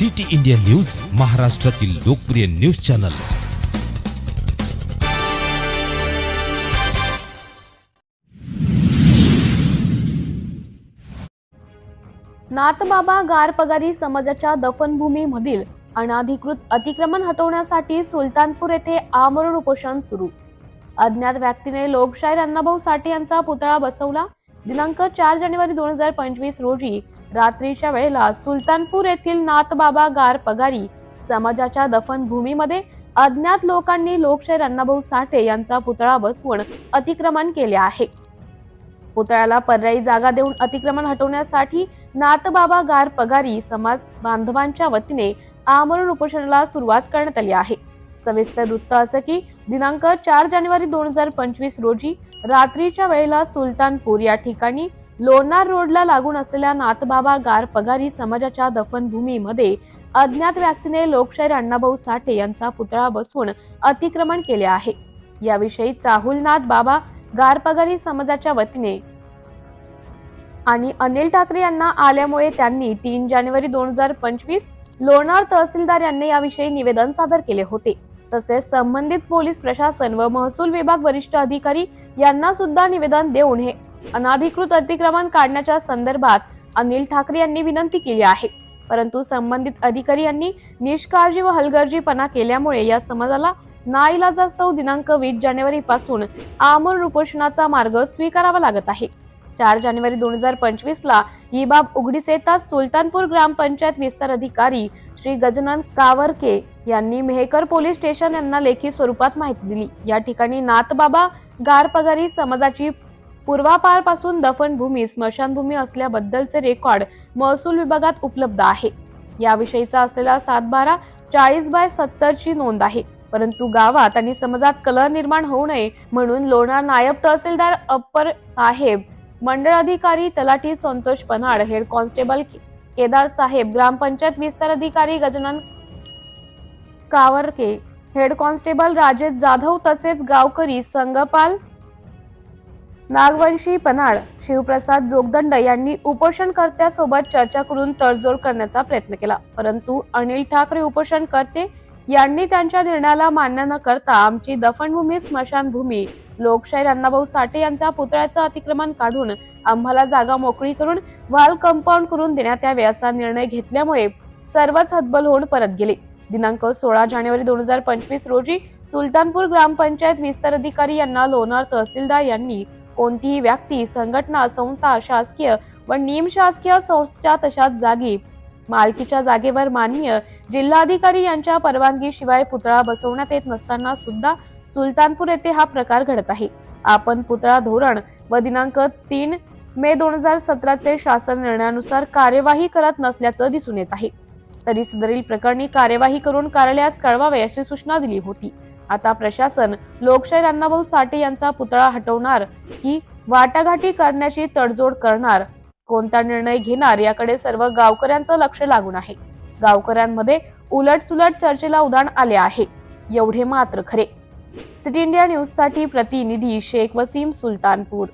City India news महाराष्ट्रातील लोकप्रिय news channel. Nathbaba गारपगारी समाजाच्या दफनभूमीमधील अनाधिकृत अतिक्रमण हटवण्यासाठी सुलतानपूर येथे आमरण उपोषण सुरू. अज्ञात व्यक्तीने लोकशाहीर अण्णाभाऊ साठे यांचा पुतळा बसवला दिनांक चार जानेवारी दोन हजार पंचवीस रोजी रात्रीच्या वेळेला सुलतानपूर येथील नाथबाबा गार पगारी समाजाच्या दफनभूमीमध्ये अज्ञात लोकांनी लोकशाहीर अण्णाभाऊ साठे यांचा पुतळा बसवून अतिक्रमण केले आहे. पुतळ्याला पर्यायी जागा देऊन अतिक्रमण हटवण्यासाठी नाथबाबा गार पगारी समाज बांधवांच्या वतीने आमरण उपोषणाला सुरुवात करण्यात आली आहे. सविस्तर वृत्त असं की दिनांक चार जानेवारी दोन हजार पंचवीस रोजी रात्रीच्या वेळेला सुलतानपूर या ठिकाणी लोणार रोडला लागून असलेल्या नाथबाबा गार पगारी समाजाच्या दफनभूमीमध्ये अज्ञात व्यक्तीने लोकशाहीर अण्णाभाऊ साठे यांचा पुतळा बसवून अतिक्रमण केले आहे. याविषयी चाहुलनाथ बाबा गारपगारी समाजाच्या वतीने आणि अनिल ठाकरे यांना आल्यामुळे त्यांनी तीन जानेवारी दोन हजार पंचवीस लोणार तहसीलदार यांनी याविषयी निवेदन सादर केले होते. तसेच संबंधित पोलीस प्रशासन व महसूल विभाग वरिष्ठ अधिकारी यांना सुद्धा निवेदन देऊन हे अनाधिकृत अतिक्रमण काढण्याच्या संदर्भात अनिल ठाकरे यांनी विनंती केली आहे. परंतु संबंधित अधिकारी यांनी निष्काळजी व हलगर्जीपणा केल्यामुळे या समाजाला नाईलाजास्तव दिनांक वीस जानेवारी पासून आमरण उपोषणाचा मार्ग स्वीकारावा लागत आहे. चार जानेवारी दोन हजार पंचवीस ला ही बाब उघडीस येताच सुलतानपूर ग्रामपंचायत विस्तार अधिकारी श्री गजानन कावरके यांनी मेहकर पोलीस स्टेशन यांना लेखी स्वरूपात माहिती दिली. या ठिकाणी नाथबाबा गारपगारी समाजाची पूर्वापारपासून दफनभूमी स्मशानभूमी असल्याबद्दलचे रेकॉर्ड महसूल विभागात उपलब्ध आहे. याविषयीचा असलेला सात बारा चाळीस बाय सत्तरची नोंद आहे. परंतु गावात आणि समाजात कलह निर्माण होऊ नये म्हणून लोणार नायब तहसीलदार अप्पर साहेब मंडळ अधिकारी तलाठी संतोष पन्हाड हेड कॉन्स्टेबल केदार साहेब ग्रामपंचायत विस्तार अधिकारी गजानन कावरके हेड कॉन्स्टेबल राजेश जाधव तसेच गावकरी संगपाल नागवंशी पन्हाळ शिवप्रसाद जोगदंड यांनी उपोषणकर्त्यासोबत चर्चा करून तडजोड करण्याचा प्रयत्न केला. परंतु अनिल ठाकरे उपोषणकर्ते यांनी त्यांच्या निर्णयाला मान्य न करता आमची दफनभूमी स्मशानभूमी लोकशाहीर अण्णाभाऊ साठे यांचा पुतळ्याचं अतिक्रमण काढून आम्हाला जागा मोकळी करून वाल कंपाऊंड करून देण्यात यावे असा निर्णय घेतल्यामुळे सर्वच हतबल होऊन परत गेले. दिनांक सोळा जानेवारी दोन हजार पंचवीस रोजी सुलतानपूर ग्रामपंचायत विस्तार अधिकारी यांना लोणार तहसीलदार यांनी कोणतीही व्यक्ती संघटना संस्था शासकीय व निमशासकीय संस्थेच्या तशाच जागी मालकीच्या जागेवर मान्य जिल्हाधिकारी यांच्या परवानगीशिवाय पुतळा बसवण्यात येत नसताना सुद्धा सुलतानपूर येथे हा प्रकार घडत आहे. आपण पुतळा धोरण व दिनांक तीन मे दोन हजार सतराचे शासन निर्णयानुसार कार्यवाही करत नसल्याचं दिसून येत आहे. तरी सदरील प्रकरणी कार्यवाही करून कार्यालयास कळवावे अशी सूचना दिली होती. आता प्रशासन लोकशाही अण्णाभाऊ साठे यांचा पुतळा हटवणार की वाटाघाटी करण्याची तडजोड करणार? कोणता निर्णय घेणार? याकडे सर्व गावकऱ्यांचं लक्ष लागून आहे. गावकऱ्यांमध्ये उलटसुलट चर्चेला उदाहरण आले आहे. एवढे मात्र खरे. सिटी इंडिया न्यूजसाठी प्रतिनिधी शेख वसीम सुलतानपूर.